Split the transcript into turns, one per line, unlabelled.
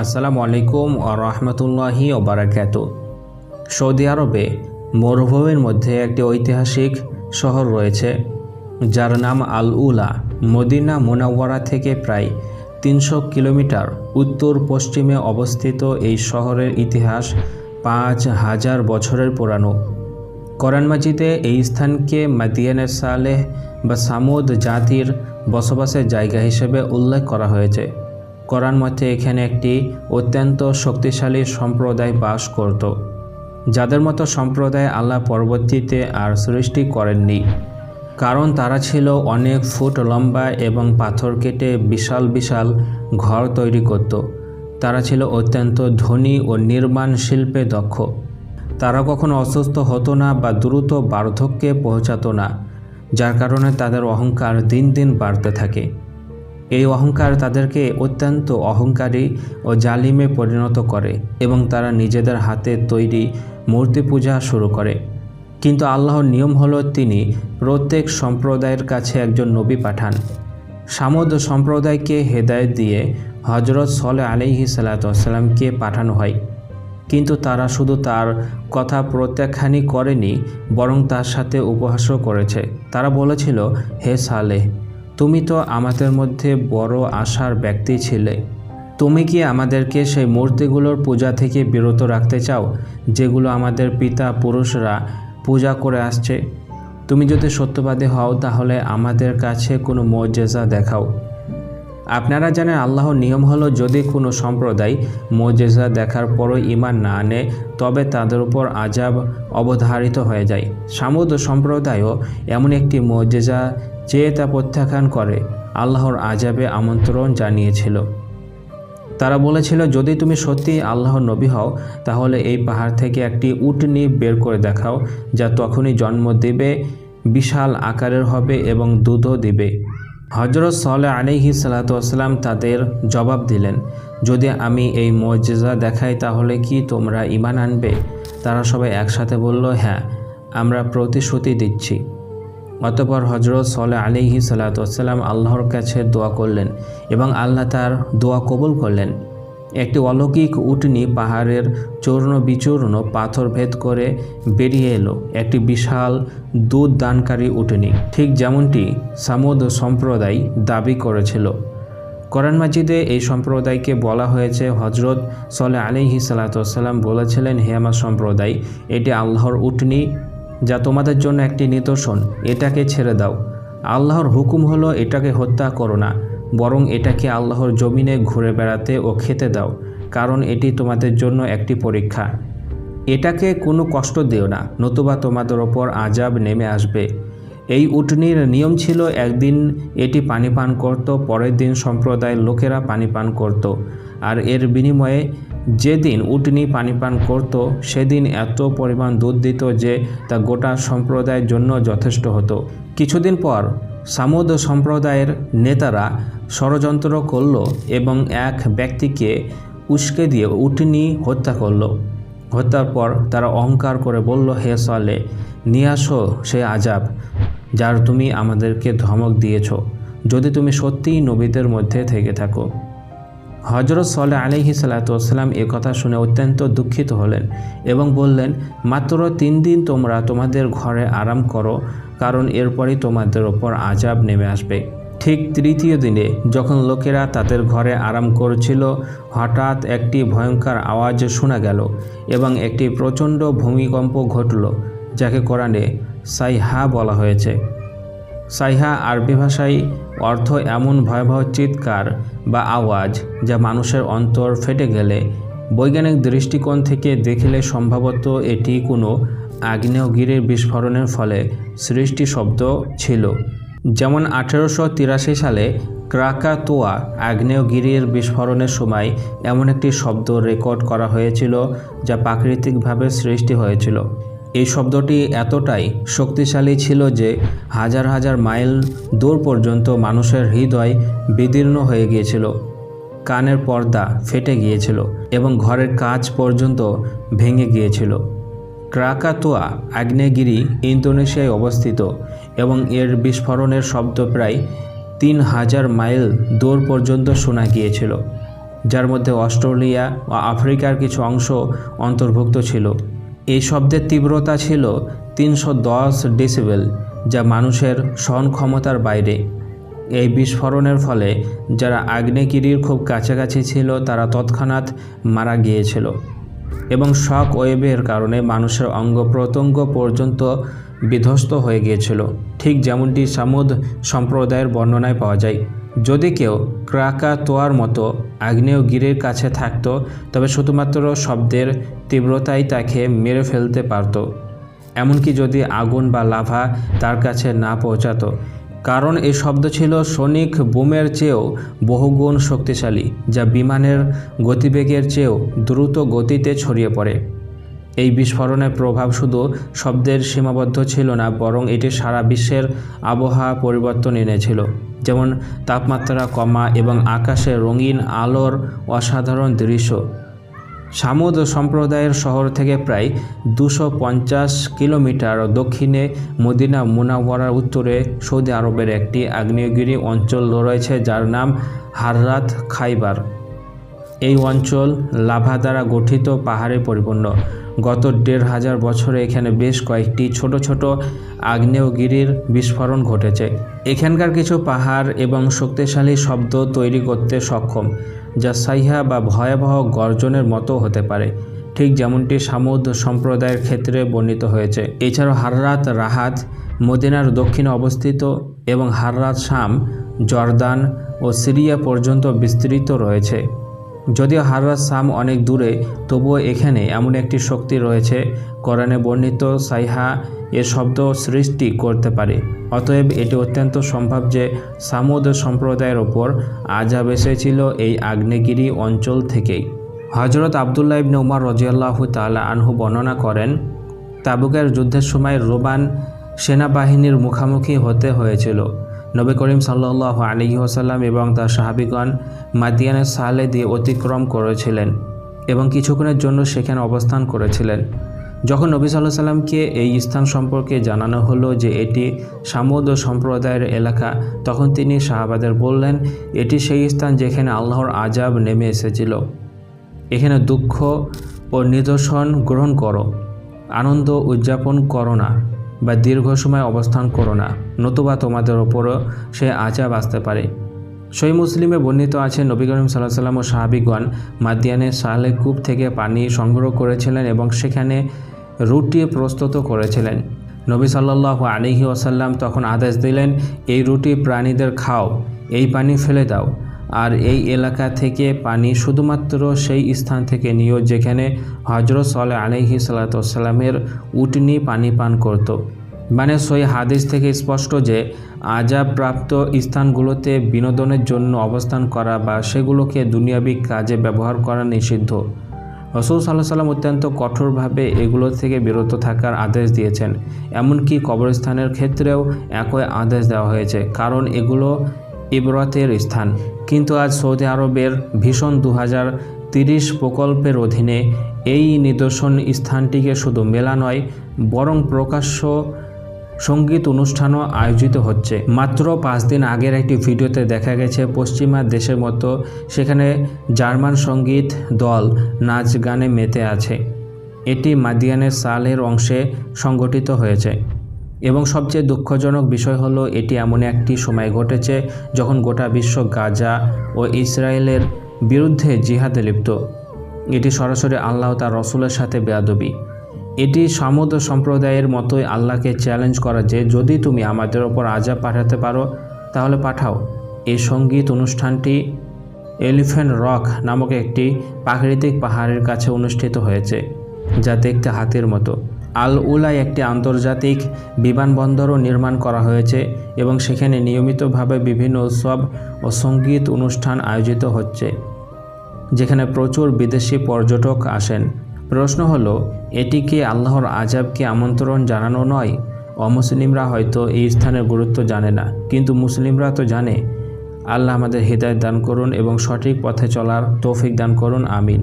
আসসালামু আলাইকুম ও রহমতুল্লাহি ওবারাকাত সৌদি আরবে মরুভূমির মধ্যে একটি ঐতিহাসিক শহর রয়েছে, যার নাম আল উলা মদিনা মোনাওয়ারা থেকে প্রায় তিনশো কিলোমিটার উত্তর পশ্চিমে অবস্থিত এই শহরের ইতিহাস পাঁচ হাজার বছরের পুরানো। কোরআন মাজিদে এই স্থানকে মাদিয়ানের সালেহ বা সামুদ জাতির বসবাসের জায়গা হিসেবে উল্লেখ করা হয়েছে। কোরআন মতে এখানে একটি অত্যন্ত শক্তিশালী সম্প্রদায় বাস করত। যাদের মতো সম্প্রদায় আল্লাহ পরবর্তীতে আর সৃষ্টি করেননি। কারণ তারা ছিল অনেক ফুট লম্বা এবং পাথর কেটে বিশাল বিশাল ঘর তৈরি করত। তারা ছিল অত্যন্ত ধনী ও নির্মাণ শিল্পে দক্ষ। তারা কখনো অসুস্থ হতো না বা দ্রুত বার্ধক্যে পৌঁছাতো না, যার কারণে তাদের অহংকার দিন দিন বাড়তে থাকে। এই অহংকার তাদেরকে অত্যন্ত অহংকারী ও জালিমে পরিণত করে এবং তারা নিজেদের হাতে তৈরি মূর্তি পূজা শুরু করে। কিন্তু আল্লাহর নিয়ম হলো তিনি প্রত্যেক সম্প্রদায়ের কাছে একজন নবী পাঠান। সামদ সম্প্রদায়কে হেদায়েত দিয়ে হজরত সলে আলিহি সাল্লাতামকে পাঠানো হয়। কিন্তু তারা শুধু তার কথা প্রত্যাখ্যানই করেনি, বরং তার সাথে উপহাসও করেছে। তারা বলেছিল, হে সালেহ তুমি তো আমাদের মধ্যে বড় আশার ব্যক্তি ছিলে। তুমি কি আমাদেরকে সেই মূর্তিগুলোর পূজা থেকে বিরত রাখতে চাও, যেগুলো আমাদের পিতা পুরুষরা পূজা করে আসছে? তুমি যদি সত্যবাদী হও, তাহলে আমাদের কাছে কোনো মর্যাদা দেখাও। আপনারা জানেন আল্লাহর নিয়ম হলো যদি কোনো সম্প্রদায় মজেজা দেখার পরও ইমান না আনে, তবে তাদের উপর আজাব অবধারিত হয়ে যায়। সামুদ সম্প্রদায়ও এমন একটি মজেজা চেয়ে তা প্রত্যাখ্যান করে, আল্লাহর আজাবে আমন্ত্রণ জানিয়েছিল। তারা বলেছিল, যদি তুমি সত্যি আল্লাহর নবী হও, তাহলে এই পাহাড় থেকে একটি উটনি বের করে দেখাও, যা তখনই জন্ম দেবে, বিশাল আকারের হবে এবং দুধও দিবে। হজরত সাল্লাহ আলিহি সালাতাম তাদের জবাব দিলেন, যদি আমি এই মর্যাদা দেখাই তাহলে কি তোমরা ইমান আনবে? তারা সবাই একসাথে বলল হ্যাঁ আমরা প্রতিশ্রুতি দিচ্ছি। অতপর হজরত সাল্লাহ আলিহি সাল্লাতাম আল্লাহর কাছে দোয়া করলেন এবং আল্লাহ তার দোয়া কবুল করলেন। একটি অলৌকিক উটনি পাহাড়ের চূর্ণ বিচূর্ণ পাথর ভেদ করে বেরিয়ে এলো। একটি বিশাল দুধ দানকারী উটনি, ঠিক যেমনটি সামুদ সম্প্রদায় দাবি করেছিল। কোরআন মাজিদে এই সম্প্রদায়কে বলা হয়েছে হজরত সলে আলিহি সালাতাম বলেছিলেন, হে আমার সম্প্রদায়, এটি আল্লাহর উটনি যা তোমাদের জন্য একটি নিদর্শন, এটাকে ছেড়ে দাও। আল্লাহর হুকুম হলো, এটাকে হত্যা করো না। বরং এটাকে আল্লাহর জমিনে ঘুরে বেড়াতে ও খেতে দাও, কারণ এটি তোমাদের জন্য একটি পরীক্ষা। এটাকে কোনো কষ্ট দিও না, নতুবা তোমাদের ওপর আজাব নেমে আসবে। এই উটনির নিয়ম ছিল, একদিন এটি পানি পান করত, পরের দিন সম্প্রদায়ের লোকেরা পানি পান করত। আর এর বিনিময়ে যেদিন উটনি পানি পান করত, সেদিন এত পরিমাণ দুধ দিত যে তা গোটা সম্প্রদায়ের জন্য যথেষ্ট হতো। কিছুদিন পর সামুদ সম্প্রদায়ের নেতারা ষড়যন্ত্র করল এবং এক ব্যক্তিকে উস্কে দিয়ে উটনি হত্যা করল। হত্যার পর তারা অহংকার করে বলল, হে সলে, নিয়ে আসো সে আজাব, যার তুমি আমাদেরকে ধমক দিয়েছ। যদি তুমি সত্যিই নবীদের মধ্যে থেকে থাকো। হজরত সলে আলিহি সাল্লাতাম এ কথা শুনে অত্যন্ত দুঃখিত হলেন এবং বললেন, মাত্র তিন দিন তোমরা তোমাদের ঘরে আরাম করো কারণ এরপরই তোমাদের ওপর আজাব নেমে আসবে। ঠিক তৃতীয় দিনে যখন লোকেরা তাদের ঘরে আরাম করছিল, হঠাৎ একটি ভয়ঙ্কর আওয়াজ শোনা গেল এবং একটি প্রচণ্ড ভূমিকম্প ঘটল, যাকে কোরআনে সাইহা বলা হয়েছে। সাইহা আরবি ভাষায় অর্থ এমন ভয়াবহ চিৎকার বা আওয়াজ যা মানুষের অন্তর ফেটে গেলে বৈজ্ঞানিক দৃষ্টিকোণ থেকে দেখলে সম্ভবত এটি কোনো আগ্নেয়গিরির বিস্ফোরণের ফলে সৃষ্টি শব্দ ছিল। যেমন আঠেরোশো তিরাশি সালে ক্রাকাতোয়া আগ্নেয়গিরির বিস্ফোরণের সময় এমন একটি শব্দ রেকর্ড করা হয়েছিল যা প্রাকৃতিকভাবে সৃষ্টি হয়েছিল। এই শব্দটি এতটাই শক্তিশালী ছিল যে হাজার হাজার মাইল দূর পর্যন্ত মানুষের হৃদয় বিদীর্ণ হয়ে গিয়েছিল। কানের পর্দা ফেটে গিয়েছিল এবং ঘরের কাজ পর্যন্ত ভেঙে গিয়েছিল। ক্রাকাতোয়া, আগ্নেয়গিরি ইন্দোনেশিয়ায় অবস্থিত এবং এর বিস্ফোরণের শব্দ প্রায় তিন হাজার মাইল দূর পর্যন্ত শোনা গিয়েছিল, যার মধ্যে অস্ট্রেলিয়া ও আফ্রিকার কিছু অংশ অন্তর্ভুক্ত ছিল। এই শব্দের তীব্রতা ছিল তিনশো দশ ডেসিবেল, যা মানুষের সহন ক্ষমতার বাইরে। এই বিস্ফোরণের ফলে যারা আগ্নেয়গিরির খুব কাছাকাছি ছিল, তারা তৎক্ষণাৎ মারা গিয়েছিল এবং শক ওয়েভের কারণে মানুষের অঙ্গ প্রত্যঙ্গ পর্যন্ত বিধ্বস্ত হয়ে গিয়েছিল। ঠিক যেমনটি সামুদ সম্প্রদায়ের বর্ণনায় পাওয়া যায়, যদি কেউ ক্রাকা তোয়ার মতো আগ্নেয়গিরির কাছে থাকতো, তবে শুধুমাত্র শব্দের তীব্রতাই তাকে মেরে ফেলতে পারত। এমনকি যদি আগুন বা লাভা তার কাছে না পৌঁছাতো কারণ এই শব্দ ছিল সনিক বুমের চেয়েও বহুগুণ শক্তিশালী, যা বিমানের গতিবেগের চেয়েও দ্রুত গতিতে ছড়িয়ে পড়ে। এই বিস্ফোরণের প্রভাব শুধু শব্দের সীমাবদ্ধ ছিল না, বরং এটি সারা বিশ্বের আবহাওয়া পরিবর্তন এনেছিল, যেমন তাপমাত্রা কমা এবং আকাশে রঙিন আলোর অসাধারণ দৃশ্য। সামুদ সম্প্রদায়ের শহর থেকে প্রায় দুশো কিলোমিটার দক্ষিণে মদিনা মুনাওয়ারার উত্তরে সৌদি আরবের একটি আগ্নেয়গিরি অঞ্চল রয়েছে যার নাম হাররাত খাইবার। এই অঞ্চল লাভা দ্বারা গঠিত পাহাড়ে পরিপূর্ণ। গত দেড় হাজার বছরে এখানে বেশ কয়েকটি ছোট ছোট আগ্নেয়গিরির বিস্ফোরণ ঘটেছে। এখানকার কিছু পাহাড় এবং শক্তিশালী শব্দ তৈরি করতে সক্ষম, যা সাইহা বা ভয়াবহ গর্জনের মতো হতে পারে। ঠিক যেমনটি সামুদ সম্প্রদায়ের ক্ষেত্রে বর্ণিত হয়েছে। এছাড়াও হাররাত, রাহাত, মদিনার দক্ষিণে অবস্থিত এবং হাররাত শাম, জর্দান ও সিরিয়া পর্যন্ত বিস্তৃত রয়েছে। যদিও হাররাত সাম অনেক দূরে, তবুও এখানে এমন একটি শক্তি রয়েছে, কোরআনে বর্ণিত সাইহা এ শব্দ সৃষ্টি করতে পারে। অতএব এটি অত্যন্ত সম্ভব যে সামুদ সম্প্রদায়ের ওপর আজাব এসেছিল এই আগ্নেয়গিরি অঞ্চল থেকেই। হজরত আবদুল্লাহ ইবনে উমার রজিয়াল্লাহু তাআলা আনহু বর্ণনা করেন, তাবুকের যুদ্ধের সময় রোবান সেনাবাহিনীর মুখোমুখি হতে হয়েছিল। নবী করিম সাল্লাহ আলী ওসাল্লাম এবং তার সাহাবিগণ মাদিয়ানের সালে দিয়ে অতিক্রম করেছিলেন এবং কিছুক্ষণের জন্য সেখানে অবস্থান করেছিলেন। যখন নবী সাল্লাহ সাল্লামকে এই স্থান সম্পর্কে জানানো হলো যে এটি সামুদ সম্প্রদায়ের এলাকা, তখন তিনি শাহাবাদের বললেন, এটি সেই স্থান যেখানে আল্লাহর আজাব নেমে এসেছিল। এখানে দুঃখ ও নিদর্শন গ্রহণ করো, আনন্দ উদযাপন করো না। বা দীর্ঘ সময় অবস্থান করো না, নতুবা তোমাদের ওপরও সে আজাব আসতে পারে। সই মুসলিমে বর্ণিত আছে, নবী করিম সাল্লাহ সাল্লাম ও সাহাবিগণ মাদিয়ানের সালে কূপ থেকে পানি সংগ্রহ করেছিলেন এবং সেখানে রুটি প্রস্তুত করেছিলেন। নবী সাল্লাহ আলিহি ওসাল্লাম তখন আদেশ দিলেন, এই রুটি প্রাণীদের খাও, এই পানি ফেলে দাও। আর এই এলাকা থেকে পানি শুধুমাত্র সেই স্থান থেকে নিও যেখানে হজরত সালে আলহি সাল্লাতামের উটনি পানি পান করত। মানে সই হাদিস থেকে স্পষ্ট যে আজাবপ্রাপ্ত স্থানগুলোতে বিনোদনের জন্য অবস্থান করা বা সেগুলোকে দুনিয়াবি কাজে ব্যবহার করা নিষিদ্ধ। রসুল সাল্লাহ সাল্লাম অত্যন্ত কঠোরভাবে এগুলো থেকে বিরত থাকার আদেশ দিয়েছেন। এমনকি কবরস্থানের ক্ষেত্রেও একই আদেশ দেওয়া হয়েছে। কারণ এগুলো ইবরতের স্থান। কিন্তু আজ সৌদি আরবের ভীষণ দু হাজার তিরিশ প্রকল্পের অধীনে এই নিদর্শন স্থানটিকে শুধু মেলা নয়, বরং প্রকাশ্য সংগীত অনুষ্ঠানও আয়োজিত হচ্ছে। মাত্র পাঁচ দিন আগের একটি ভিডিওতে দেখা গেছে, পশ্চিমা দেশের মতো সেখানে জার্মান সংগীত দল নাচ গানে মেতে আছে। এটি মাদিয়ানের সালের অংশে সংগঠিত হয়েছে। এবং সবচেয়ে দুঃখজনক বিষয় হলো, এটি এমন একটি সময় ঘটেছে যখন গোটা বিশ্ব গাজা ও ইসরায়েলের বিরুদ্ধে জিহাদে লিপ্ত। এটি সরাসরি আল্লাহ তার রসুলের সাথে বেয়াদবি। এটি সামুদ সম্প্রদায়ের মতোই আল্লাহকে চ্যালেঞ্জ করা যে, যদি তুমি আমাদের ওপর আজাব পাঠাতে পারো, তাহলে পাঠাও। এই সংগীত অনুষ্ঠানটি এলিফ্যান্ট রক নামক একটি প্রাকৃতিক পাহাড়ের কাছে অনুষ্ঠিত হয়েছে, যা দেখতে হাতির মতো। আল উলায় একটি আন্তর্জাতিক বিমানবন্দরও নির্মাণ করা হয়েছে এবং সেখানে নিয়মিতভাবে বিভিন্ন উৎসব ও সংগীত অনুষ্ঠান আয়োজিত হচ্ছে, যেখানে প্রচুর বিদেশি পর্যটক আসেন। প্রশ্ন হলো, এটি কি আল্লাহর আজাবকে আমন্ত্রণ জানানো নয়? অমুসলিমরা হয়তো এই স্থানের গুরুত্ব জানে না, কিন্তু মুসলিমরা তো জানে। আল্লাহ আমাদের হৃদায়ত দান করুন এবং সঠিক পথে চলার তৌফিক দান করুন, আমিন।